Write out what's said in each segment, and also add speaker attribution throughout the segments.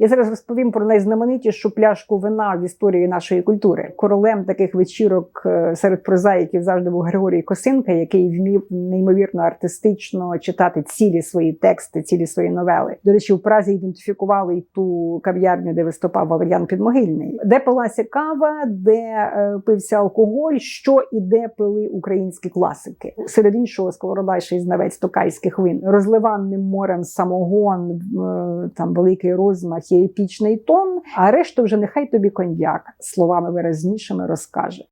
Speaker 1: Я зараз розповім про найзнаменитішу пляшку вина в історії нашої культури. Королем таких вечірок е, серед прозаїків завжди був Григорій Косинка, який вмів неймовірно артистично читати цілі свої тексти, цілі свої новели. До речі, у Празі ідентифікували й ту кав'ярню, де виступав Валеріан Підмогильний, де пилася кава, де е, пився алкоголь, що і де пили українські класики. Серед іншого сковорода ще й знавець токайських вин, розливанним морем самогон, е, там великий розмах епічний тон. А решту вже нехай тобі коньяк словами виразнішими розкаже.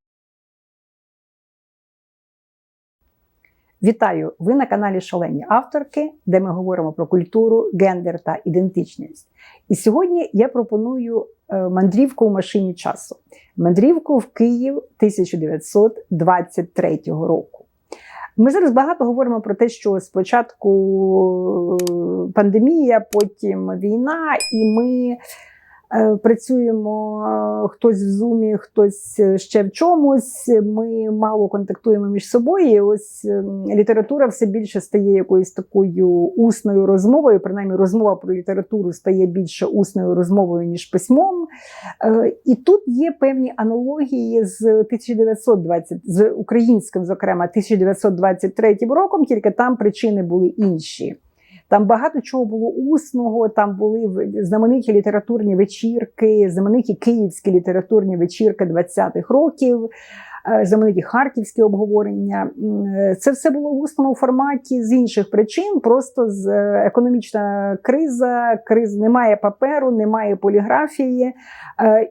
Speaker 1: Вітаю! Ви на каналі Шалені авторки, де ми говоримо про культуру, гендер та ідентичність. І сьогодні я пропоную е, мандрівку в машині часу. Мандрівку в Київ 1923 року. Ми зараз багато говоримо про те, що спочатку е, пандемія, потім війна, і ми працюємо е, хтось в зумі, хтось ще в чомусь. Ми мало контактуємо між собою. І ось е, література все більше стає якоюсь такою усною розмовою. Принаймні, розмова про літературу стає більше усною розмовою ніж письмом. Е, І тут є певні аналогії з 1920, з українським, зокрема, 1923 роком, тільки там причини були інші. Там багато чого було усного, там були знамениті літературні вечірки, знамениті київські літературні вечірки 20-х років, е, знамениті харківські обговорення. Е, Це все було в усному форматі з інших причин. Просто з е, економічна криза, криз немає паперу, немає поліграфії.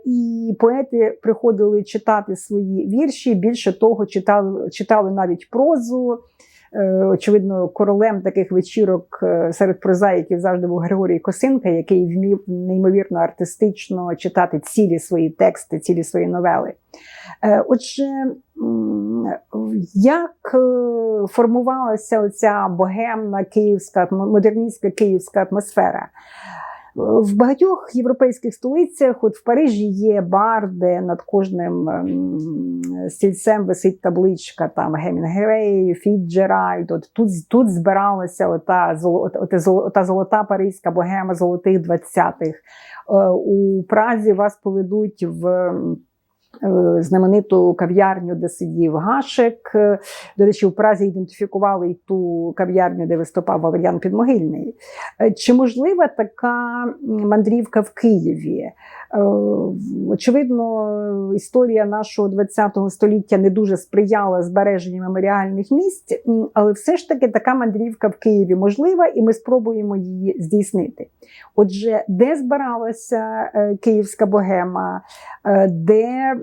Speaker 1: І поети приходили читати свої вірші. Більше того, читали, читали навіть прозу. Е, Очевидно, королем таких вечірок е, серед прозаїків завжди був Григорій Косинка, який вмів неймовірно артистично читати цілі свої тексти, цілі свої новели. Е, Отже, як формувалася оця богемна київська, модерністська київська атмосфера? В багатьох європейських столицях, от в Парижі є бар, де над кожним ем, стільцем висить табличка там Гемінгрей, Фіджеральд. От тут, тут збиралася ота, ота, ота золота паризька богема золотих 20-х. Е, У Празі вас поведуть в. Е, Знамениту кав'ярню, де сидів Гашек. Е, До речі, в Празі ідентифікували й ту кав'ярню, де виступав Валеріан Підмогильний. Е, Чи можлива така мандрівка в Києві? Е, Очевидно, історія нашого ХХ століття не дуже сприяла збереженню меморіальних місць, але все ж таки така мандрівка в Києві можлива, і ми спробуємо її здійснити. Отже, де збиралася е, київська богема, е, де,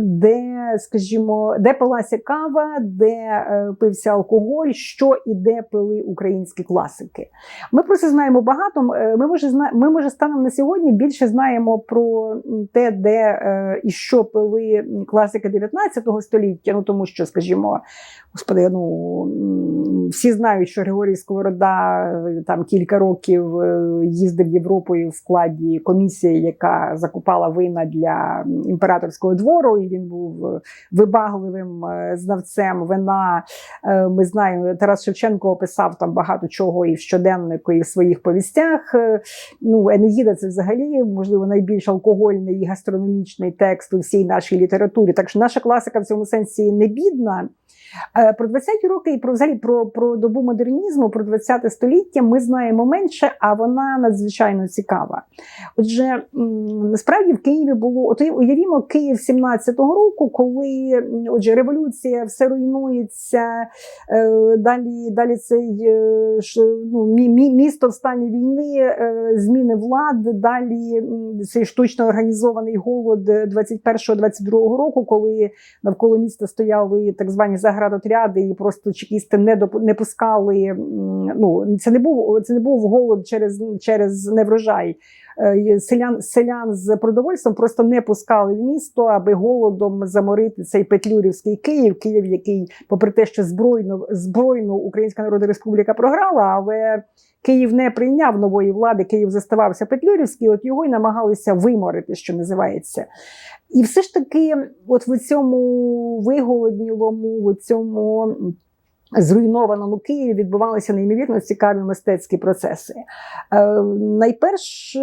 Speaker 1: де, скажімо, де пилася кава, де пився алкоголь, що і де пили українські класики. Ми про це знаємо багато. Ми може, ми може станом на сьогодні більше знаємо про те, де е, і що пили класики 19 століття. Ну тому що, скажімо, господи, ну всі знають, що Григорій Сковорода е, там кілька років е, їздив Європою в складі комісії, яка закупала вина для імператорського двору, і він був вибагливим знавцем вина. Ми знаємо, Тарас Шевченко описав там багато чого і в щоденнику, і в своїх повістях. Ну, Енеїда це взагалі, можливо, найбільш алкогольний і гастрономічний текст у всій нашій літературі. Так що наша класика в цьому сенсі не бідна. Е, Про 20-ті роки і про взагалі про, про добу модернізму, про 20 століття ми знаємо менше, а вона надзвичайно цікава. Отже, насправді в Києві було от уявімо Київ 17-го року, коли отже революція все руйнується. е, Далі, далі цей е, ну, мі- мі- місто в стані війни, зміни влад, далі цей штучно організований голод 21-22 року, коли навколо міста стояли так звані заградотряди, і просто чекісти не доп- не пускали. Ну це не був це не був голод через, через неврожай. Е, Селян селян з продовольством просто не пускали в місто, аби голодом заморити цей петлюрівський Київ, Київ, який, попри те, що збройно збройно Українська Народна Республіка програла, але Київ не прийняв нової влади, Київ заставався Петлюрівський, от його й намагалися виморити, що називається. І все ж таки, от в цьому виголоднілому, в цьому зруйнованому Києві відбувалися неймовірно цікаві мистецькі процеси. Е, найперш, е,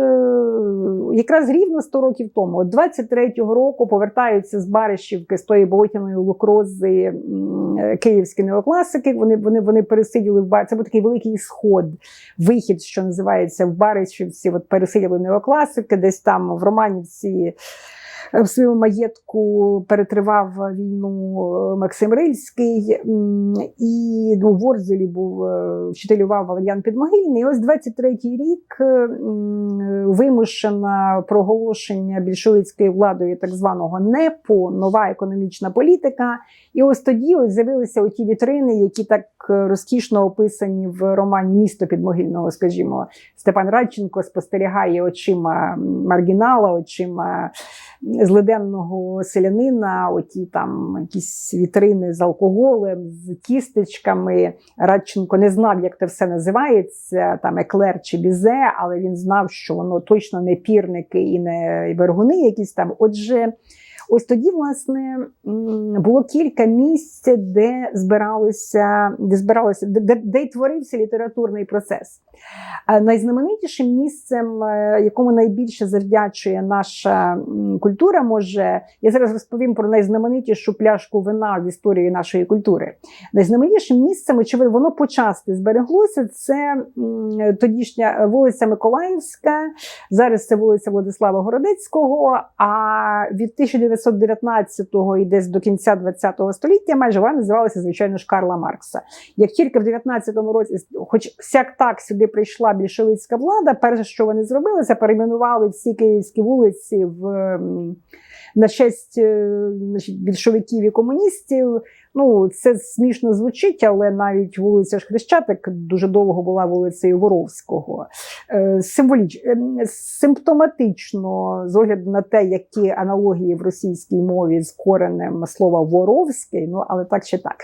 Speaker 1: якраз рівно 100 років тому, от 23-го року, повертаються з Баришівки, з тої болотяної лукрози е, київські неокласики. Вони, вони, вони пересиділи в Бар. Це був такий великий сход, вихід, що називається в Баришівці. От пересиділи неокласики, десь там в Романівці в своєму маєтку перетривав війну е, Максим Рильський, і ну, в Ворзелі був е, вчителював Валеріан Підмогильний. І ось 23-й рік е, вимушена проголошення більшовицькою владою так званого НЕПу, нова економічна політика. І ось тоді ось з'явилися оті вітрини, які так е, розкішно описані в романі Місто підмогильного, скажімо, Степан Радченко спостерігає очима маргінала, очима злиденного селянина, оті там якісь вітрини з алкоголем, з кістечками. Радченко не знав, як це все називається, там еклер чи бізе, але він знав, що воно точно не пірники і не вергуни якісь там. Отже, Ось тоді, власне, було кілька місць, де збиралися, де збиралися, де, де, творився літературний процес. Е, Найзнаменитішим місцем, е, якому найбільше завдячує наша культура, може я зараз розповім про найзнаменитішу пляшку вина в історії нашої культури. Найзнаменитішим місцем, очевидно, воно почасти збереглося. Це тодішня вулиця Миколаївська. Зараз це вулиця Владислава Городецького. А від 1919-го і десь до кінця 20-го століття майже вона називалася, звичайно ж, Карла Маркса. Як тільки в 19-му році, хоч сяк так сюди прийшла більшовицька влада, перше, що вони зробили, це перейменували всі київські вулиці в. На честь е, більшовиків і комуністів. Ну, це смішно звучить, але навіть вулиця Хрещатик дуже довго була вулицею Воровського. Е, Символіч, е, симптоматично, з огляду на те, які аналогії в російській мові з коренем слова Воровський, ну але так чи так.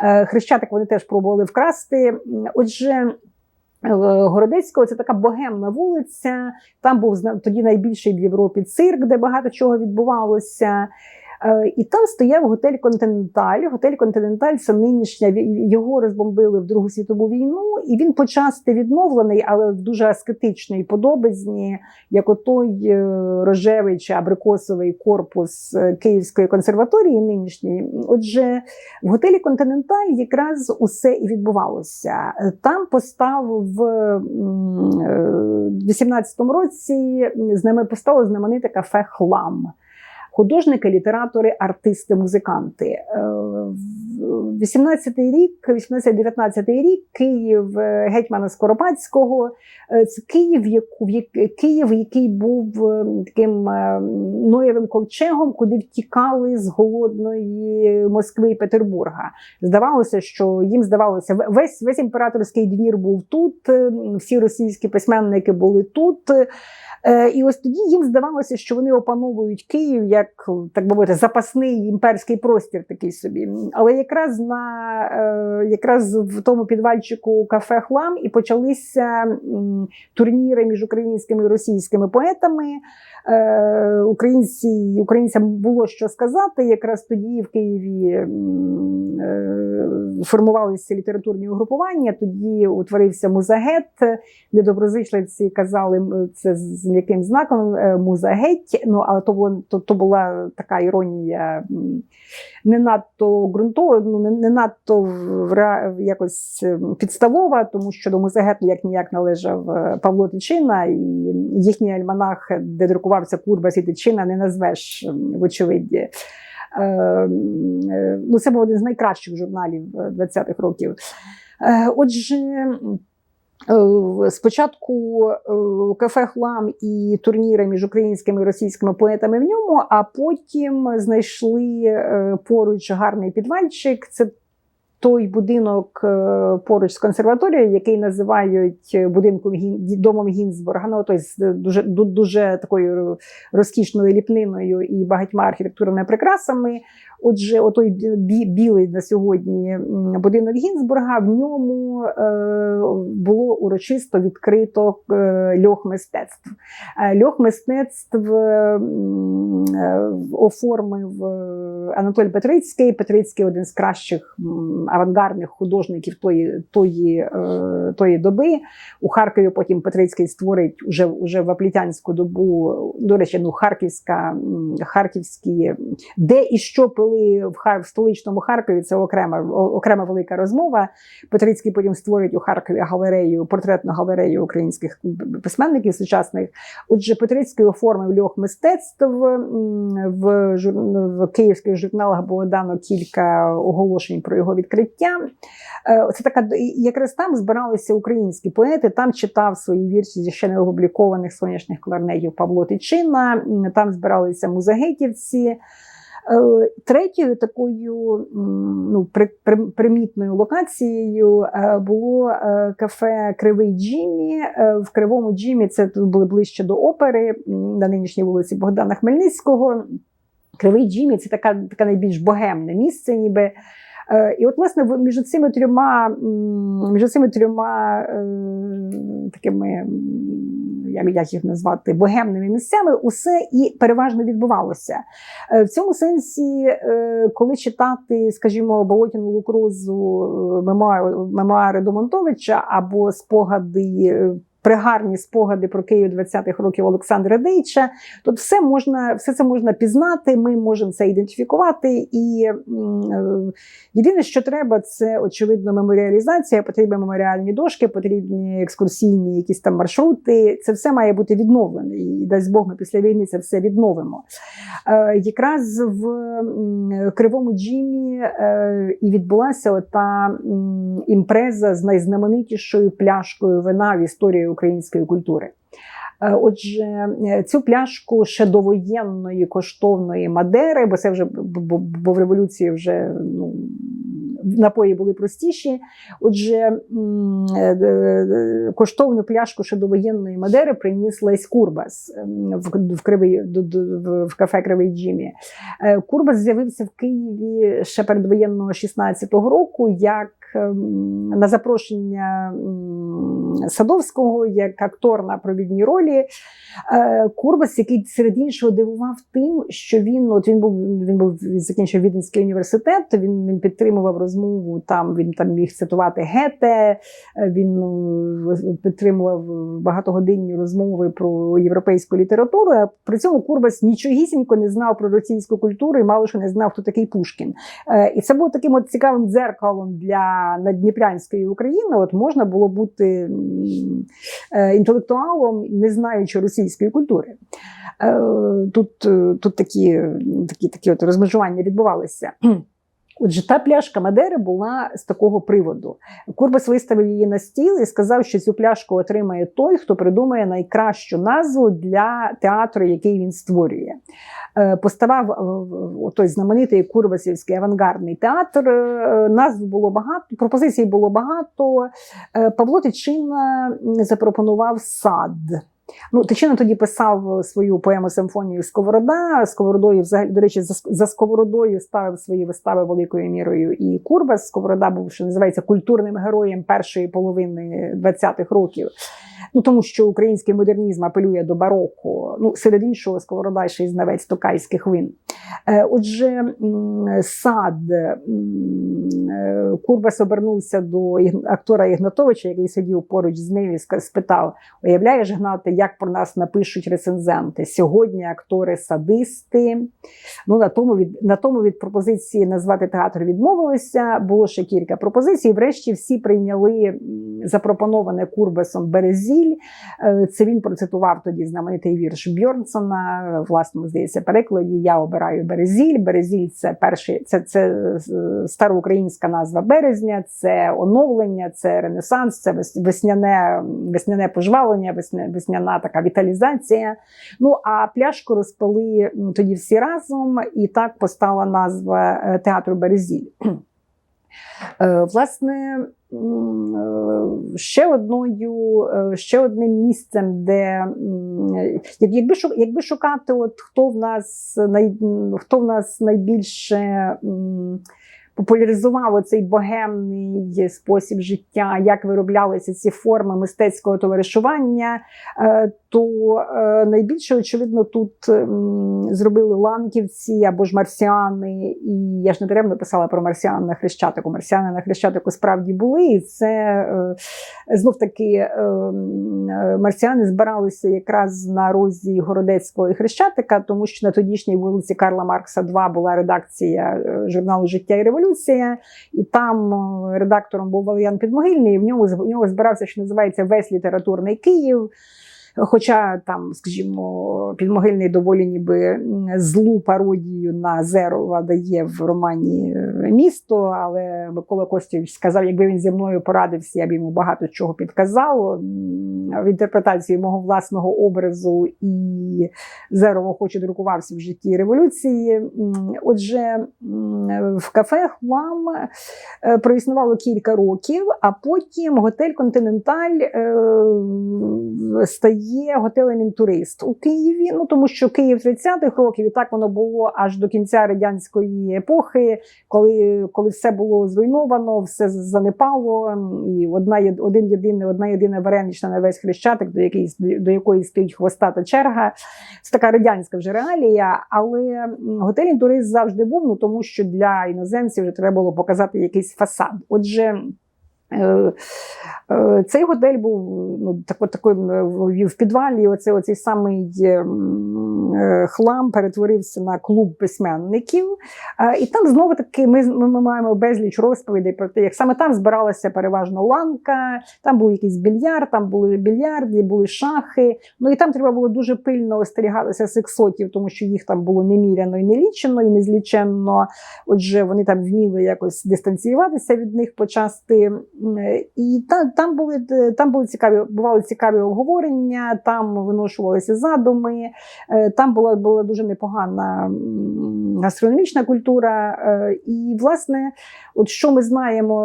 Speaker 1: Е, Хрещатик вони теж пробували вкрасти. Отже. е, Городецького це така богемна вулиця. Там був тоді найбільший в Європі цирк, де багато чого відбувалося. Е, І там стояв готель Континенталь. Готель Континенталь це нинішня його розбомбили в Другу світову війну, і він почасти відновлений, але в дуже аскетичній подобизні, як отой е, рожевий чи абрикосовий корпус е, Київської консерваторії нинішньої. Отже, в готелі Континенталь якраз усе і відбувалося. Там поставив в е, 18-му році з ними поставило знамените кафе Хлам. Художники, літератори, артисти, музиканти. Е, в 18-й рік, 18-19 рік, Київ е, гетьмана Скоропадського. Е, Це Київ, яку- Київ, який був е, таким е, Ноєвим ковчегом, куди втікали з голодної Москви і Петербурга. Здавалося, що їм здавалося, весь, весь імператорський двір був тут, е, всі російські письменники були тут. Е, І ось тоді їм здавалося, що вони опановують Київ як так би мовити запасний імперський простір такий собі. Але якраз на е, якраз в тому підвальчику кафе Хлам і почалися турніри між українськими і російськими поетами. Е, Українці, українцям було що сказати. Якраз тоді в Києві е, формувалися літературні угрупування. Тоді утворився музагет. Недоброзичливці казали це з м'яким знаком е, музагеть. Ну але то було то, то була така іронія не надто ґрунтова, ну не, не надто якось підставова, тому що до музагету як ніяк належав Павло Тичина, і їхній альманах, де друкувався Курбас і не назвеш м, вочевидь. Е, е, Ну, це був один з найкращих журналів е, 20-х років. Е, Отже, е, спочатку кафе Хлам і турніри між українськими і російськими поетами в ньому, а потім знайшли поруч гарний підвальчик. Це той будинок е, поруч з консерваторією, який називають будинком Гін- домом Гінзбурга. Ну, той з дуже, дуже такою розкішною ліпниною і багатьма архітектурними прикрасами. Отже, отой бі білий на сьогодні будинок Гінзбурга, в ньому е, було урочисто відкрито е, льох мистецтв. Е, льох мистецтв е, оформив Анатолій Петрицький. Петрицький один з кращих авангардних художників тої тої, е, тої доби. У Харкові потім Петрицький створить уже, уже в Аплітянську добу, до речі, ну, Харківська, Харківські, де і що пили в, Хар, в столичному Харкові, це окрема окрема велика розмова. Петрицький потім створить у Харкові галерею, портретну галерею українських письменників сучасних. Отже, Петрицький оформив льох мистецтв в, в київських журналах було дано кілька оголошень про його відкриття. Е, це така якраз там збиралися українські поети. Там читав свої вірші зі ще не опублікованих сонячних кларнетів Павло Тичина. Там збиралися музагетівці. Е, третьою такою ну, при, при, примітною локацією е, було е, кафе Кривий Джімі. В Кривому Джимі це тут були ближче до опери на нинішній вулиці Богдана Хмельницького. Кривий Джимі це така, така найбільш богемне місце, ніби. І от, власне, між цими трьома між цими трьома е, такими як, їх назвати, богемними місцями, усе і переважно відбувалося. Е, в цьому сенсі, е, коли читати, скажімо, Болотіну Лукрозу мемуари Домонтовича або спогади пригарні спогади про Київ 20-х років Олександра Дейча. Тут все можна, все це можна пізнати, ми можемо це ідентифікувати. І е, єдине, що треба, це очевидно меморіалізація. Потрібні меморіальні дошки, потрібні екскурсійні якісь там маршрути. Це все має бути відновлене. І дасть Бог, ми після війни це все відновимо. Е, якраз в Кривому Джимі е, і відбулася ота імпреза з найзнаменитішою пляшкою вина в історії української культури. Е, отже, е, цю пляшку ще довоєнної коштовної Мадери, бо це вже бо в революції вже ну, напої були простіші. Отже, е, коштовну пляшку ще довоєнної Мадери приніс Лесь Курбас в Кривий, в кафе Кривий Джимі. Курбас з'явився в Києві ще передвоєнного 16-го року. як Ем, на запрошення Садовського як актор на провідній ролі. Е, Курбас, який серед іншого дивував тим, що він от він був він був закінчив Віденський університет. Він він підтримував розмову. Там він там міг цитувати Гете. Е, він ну, підтримував багатогодинні розмови про європейську літературу. А при цьому Курбас нічогісінько не знав про російську культуру і мало що не знав, хто такий Пушкін. Е, і це було таким от цікавим дзеркалом для Надніпрянської України от можна було бути е, інтелектуалом, не знаючи російської культури. Е, тут е, тут такі такі, такі от розмежування відбувалися. Отже, та пляшка Мадери була з такого приводу. Курбас виставив її на стіл і сказав, що цю пляшку отримає той, хто придумає найкращу назву для театру, який він створює. Е, поставав е, той знаменитий Курбасівський авангардний театр. Е, назв було багато, пропозицій було багато. Павло Тичина запропонував сад. Ну, Тичина тоді писав свою поему симфонію Сковорода. Сковородою, взагалі, до речі, за Сковородою ставив свої вистави великою мірою і Курбас. Сковорода був, що називається культурним героєм першої половини 20-х років. Ну тому що український модернізм апелює до бароко. Ну, серед іншого, Сковорода ще й знавець токайських вин. Е, отже, сад е, Курбас обернувся до актора Ігнатовича, який сидів поруч з ним і спитав: Уявляєш, Гнати, як про нас напишуть рецензенти? Сьогодні актори садисти. Ну, На тому від на тому від пропозиції назвати театр відмовилися. Було ще кілька пропозицій. Врешті всі прийняли запропоноване Курбасом Березіль. Е, це він процитував тоді знаменитий вірш Бьорнсона, власному здається, перекладі. Я обираю Березіль. Березіль це перший, це, це е, староукраїнська назва березня, це оновлення, це ренесанс, це весняне весняне пожвавлення, весняна така віталізація. Ну а пляшку розпали тоді всі разом, і так постала назва е, театру Березіль. Власне. Е, ще одною, е, ще одним місцем, де якби, якби шукати, от хто в нас хто в нас найбільше популяризував цей богемний спосіб життя, як вироблялися ці форми мистецького товаришування, е, то е, найбільше, очевидно, тут м, зробили ланківці або ж марсіани. І я ж не даремно писала про марсіан на Хрещатику. Марсіани на Хрещатику справді були, і це е, знов таки е, е, марсіани збиралися якраз на розі Городецького і Хрещатика, тому що на тодішній вулиці Карла Маркса 2 була редакція журналу Життя і революція, і там редактором був Валеріан Підмогильний. І в ньому в нього збирався, що називається весь літературний Київ. Хоча там, скажімо, підмогильний доволі ніби злу пародію на Зерова дає в романі е, Місто, але Микола Костєвич сказав, якби він зі мною порадився, я б йому багато чого підказав. В інтерпретації мого власного образу і Зерова хоч і друкувався в житті революції. Отже, в кафе Хлам е, проіснувало кілька років, а потім готель Континенталь е, стає готелем інтурист у Києві. Ну тому що Київ 30-х років, і так воно було аж до кінця радянської епохи, коли, коли все було зруйновано, все занепало, і одна є- один єдиний, одна єдина варенична на весь хрещатик, до якої до якої стоїть хвостата черга. Це така радянська вже реалія, але готель інтурист завжди був, ну тому що для іноземців вже треба було показати якийсь фасад. Отже. Е, е, Цей готель був ну, тако, таким е, в підвалі. Оце, оцей самий хлам перетворився на клуб письменників. І там знову таки ми, ми маємо безліч розповідей про те, як саме там збиралася переважно ланка, там був якийсь більярд, там були більярди, були шахи. Ну і там треба було дуже пильно остерігатися сексотів, тому що їх там було неміряно і нелічено, і незліченно. Отже, вони там вміли якось дистанціюватися від них почасти. М, І та, там були там були цікаві, бували цікаві обговорення, там виношувалися задуми. Е, Там була, була дуже непогана м, гастрономічна культура. Е, І, власне, от що ми знаємо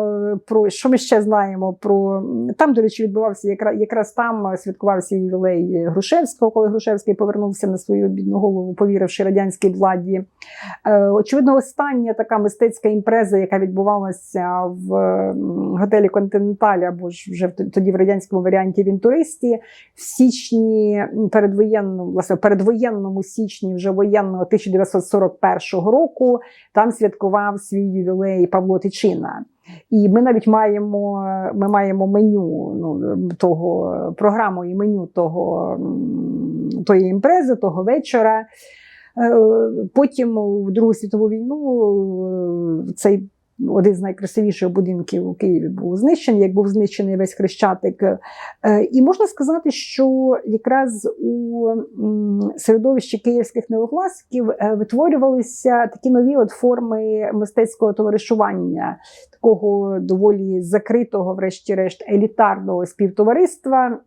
Speaker 1: про що ми ще знаємо про там, до речі, відбувався якраз, якраз там святкувався ювілей Грушевського, коли Грушевський повернувся на свою бідну голову, повіривши радянській владі. Е, Очевидно, остання така мистецька імпреза, яка відбувалася в м, готелі Континенталь, або ж вже тоді в радянському варіанті в інтуристі, в січні передвоєнному, власне, передвоєнному січні вже воєнного 1941 року там святкував свій ювілей Павло Тичина. І ми навіть маємо, ми маємо меню ну, того програму і меню того, тої імпрези, того вечора. Е, Потім у Другу світову війну е, цей один з найкрасивіших будинків у Києві був знищений, як був знищений весь хрещатик. Е, І можна сказати, що якраз у середовищі київських неокласиків е, витворювалися такі нові от форми мистецького товаришування, такого доволі закритого, врешті-решт, елітарного співтовариства.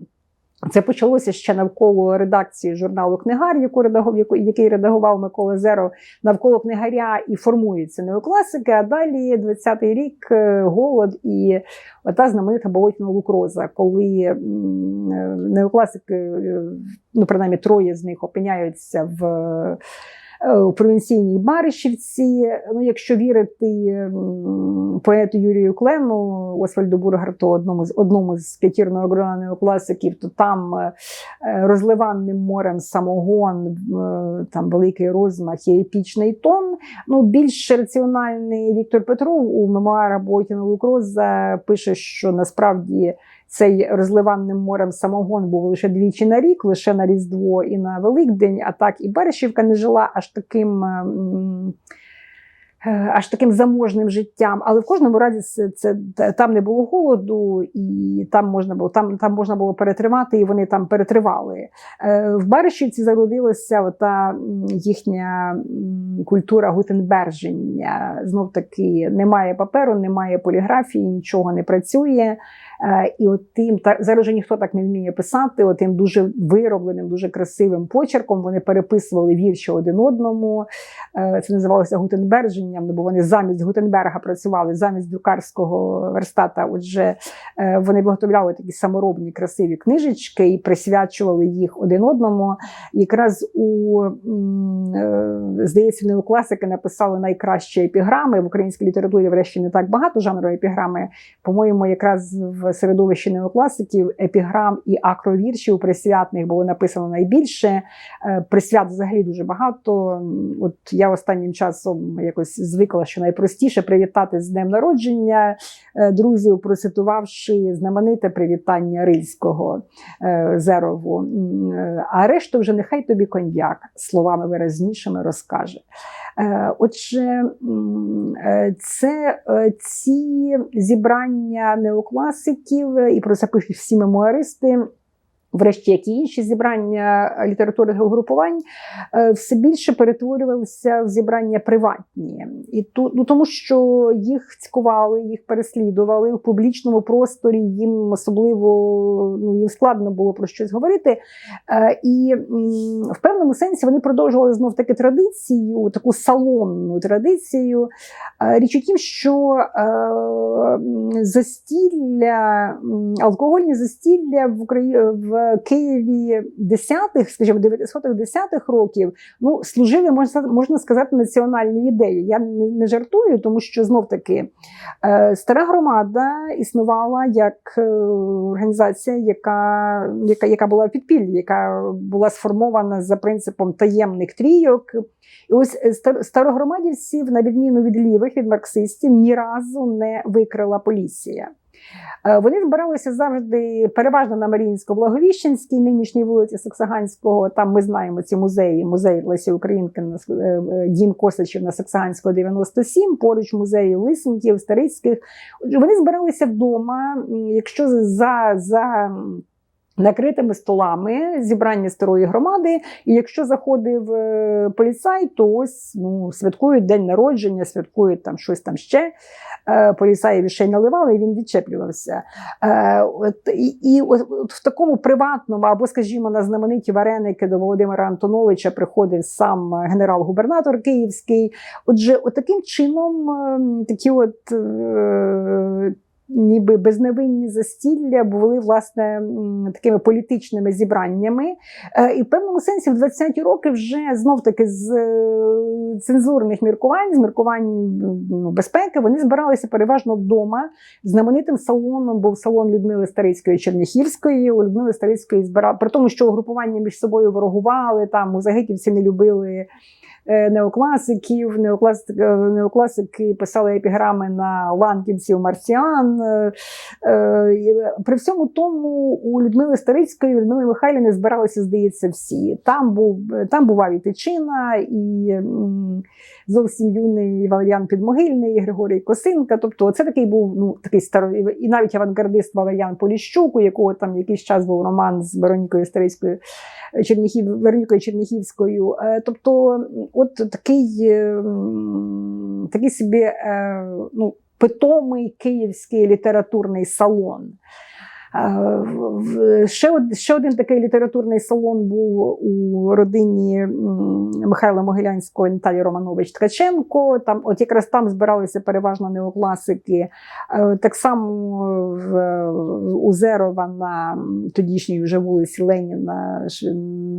Speaker 1: Це почалося ще навколо редакції журналу Книгар, яку редагував, який редагував Микола Зеро навколо книгаря і формуються неокласики. А далі 20-й рік е, голод і ота знаменита болотна лукроза, коли е, неокласики, е, ну принаймні троє з них опиняються в. Е, У провінційній Баришівці, ну якщо вірити поету Юрію Клену, Освальду Бургарту, одному з одному з п'ятірного грона неокласиків, то там е, е, розливанним морем самогон, там великий розмах і епічний тон. Ну, більш раціональний Віктор Петров у мемуарах Бойтіна Лукроза пише, що насправді цей розливанним морем самогон був лише двічі на рік, лише на Різдво і на Великдень, а так і Берешівка не жила аж таким. е, е, Аж таким заможним життям, але в кожному разі це, це там не було голоду, і там можна було там, там можна було перетривати, і вони там перетривали. Е, В Баришівці зародилася ота м, їхня культура гутенберження. Знов таки немає паперу, немає поліграфії, нічого не працює. Е, І от тим та зараз ніхто так не вміє писати. От тим дуже виробленим, дуже красивим почерком вони переписували вірші один одному. Е, Це називалося Гутенбердженням, бо вони замість Гутенберга працювали замість друкарського верстата. Отже, е, вони виготовляли такі саморобні красиві книжечки і присвячували їх один одному. Якраз у здається, неокласики написали найкращі епіграми в українській літературі. Врешті не так багато жанру епіграми. По-моєму, якраз в середовищі неокласиків епіграм і акровіршів присвятних було написано найбільше. Е, Присвят взагалі дуже багато. От я останнім часом якось звикла, що найпростіше привітати з днем народження е, друзів, процитувавши знамените привітання Рильського е, Зерову. А решту вже нехай тобі коньяк словами виразнішими розкаже. Е, Отже, е, це е, ці зібрання неокласиків, і про це пишуть всі мемуаристи. Врешті, як і інші зібрання літературних угрупувань, е, все більше перетворювалися в зібрання приватні, і ту, ну, тому що їх цькували, їх переслідували в публічному просторі. Їм особливо ну їм складно було про щось говорити. Е, І в певному сенсі вони продовжували знов таки традицію, таку салонну традицію. Е, Річ у тім, що е, застілля, алкогольні застілля в Україні в Києві 10-х, скажімо, 900-10-х років, ну служили, можна можна сказати, національній ідеї. Я не, не жартую, тому що знов таки е, стара громада існувала як е, організація, яка, яка, яка була в підпіллі, яка була сформована за принципом таємних трійок. І ось е, старогромадівців, на відміну від лівих, від марксистів, ні разу не викрила поліція. Е, Вони збиралися завжди переважно на Маріїнсько-Благовіщенській, нинішній вулиці Саксаганського. Там ми знаємо ці музеї. Музей Лесі Українки, на е, е, дім Косачів на Саксаганського 97, поруч музеї Лисенків, Старицьких. Вони збиралися вдома. Якщо за, за накритими столами зібрання старої громади, і якщо заходив е, поліцай, то ось ну, святкують день народження, святкують там щось там ще. Е, Поліцаєві ще й наливали, і він відчеплювався. Е, от, і, і от, в такому приватному, або, скажімо, на знамениті вареники до Володимира Антоновича приходив сам генерал-губернатор Київський. Отже, от таким чином е, такі от. Ніби безневинні застілля були власне такими політичними зібраннями, Е, і в певному сенсі в 20-ті роки вже знов таки з е, цензурних міркувань, з міркувань ну, безпеки, вони збиралися переважно вдома. Знаменитим салоном був салон Людмили Старицької Черняхівської. У Людмили Старицької збирали, при тому, що угрупування між собою ворогували, там музагитівці не любили. Е, Неокласиків, неокласик, е, неокласики писали епіграми на ланківців марсіан. Е, При всьому тому у Людмили Старицької, у Людмили Михайлівни збиралися, здається, всі. Там був там бував і Тичина, і зовсім юний Валеріан Підмогильний, і Григорій Косинка. Тобто, це такий був ну такий старий, і навіть авангардист Валеріан Поліщук, у якого там якийсь час був роман з Веронікою Старицькою. Черніхів, Вернюкою Черніхівською. Е, Тобто, от такий, е, такий собі е, ну, питомий київський літературний салон. Ще, ще один такий літературний салон був у родині Михайла Могилянського Наталі Романович Ткаченко. Там, от якраз там збиралися переважно неокласики. Е, Так само в, у Зерова на тодішній вже вулиці Леніна,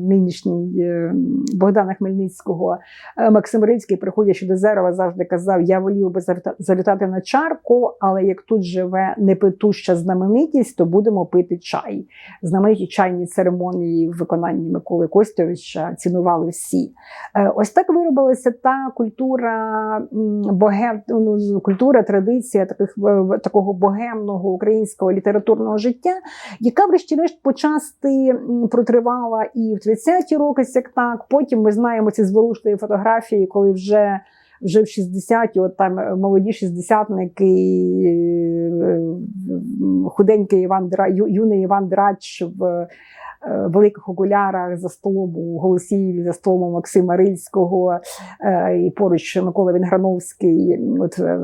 Speaker 1: нинішній е, Богдана Хмельницького, е, Максим Рицький, приходячи до Зерова, завжди казав: Я волів би завітати на чарку, але як тут живе непитуща знаменитість, то будемо пити чай. Знамениті чайні церемонії в виконанні Миколи Костьовича цінували всі. Е, Ось так виробилася та культура богем, ну, культура, традиція таких е, такого богемного українського літературного життя, яка, врешті-решт, почасти протривала і в 30-ті роки, як так. Потім ми знаємо ці зворушливі фотографії, коли вже. Вже в 60-ті, от там е, молоді шістдесятники, е, худенький Іван Драч, юний Іван Драч в е, великих окулярах за столом у Голосіїві, за столом Максима Рильського е, і поруч Микола Вінграновський. От е,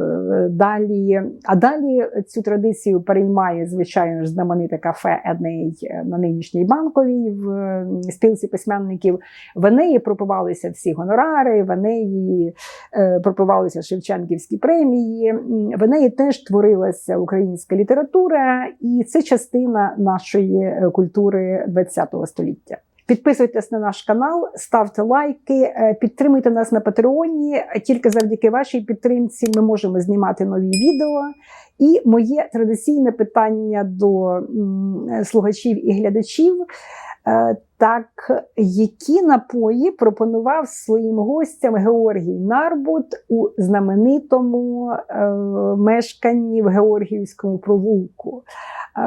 Speaker 1: далі, а далі цю традицію переймає звичайно ж знамените кафе Еней на нинішній банковій в е, спілці письменників. В Енеї пропивалися всі гонорари, в Енеї е, пропивалися Шевченківські премії. В Енеї теж творилася українська література, і це частина нашої е, культури ХХ століття. Підписуйтесь на наш канал, ставте лайки, е, підтримуйте нас на Патреоні. Тільки завдяки вашій підтримці ми можемо знімати нові відео. І моє традиційне питання до слухачів і глядачів. Е, Так, які напої пропонував своїм гостям Георгій Нарбут у знаменитому е, мешканні в Георгіївському провулку? Е,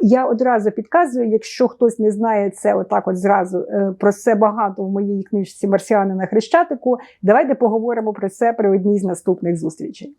Speaker 1: я одразу підказую, якщо хтось не знає це, отак от зразу е, про це багато в моїй книжці Марсіани на Хрещатику. Давайте поговоримо про це при одній з наступних зустрічей.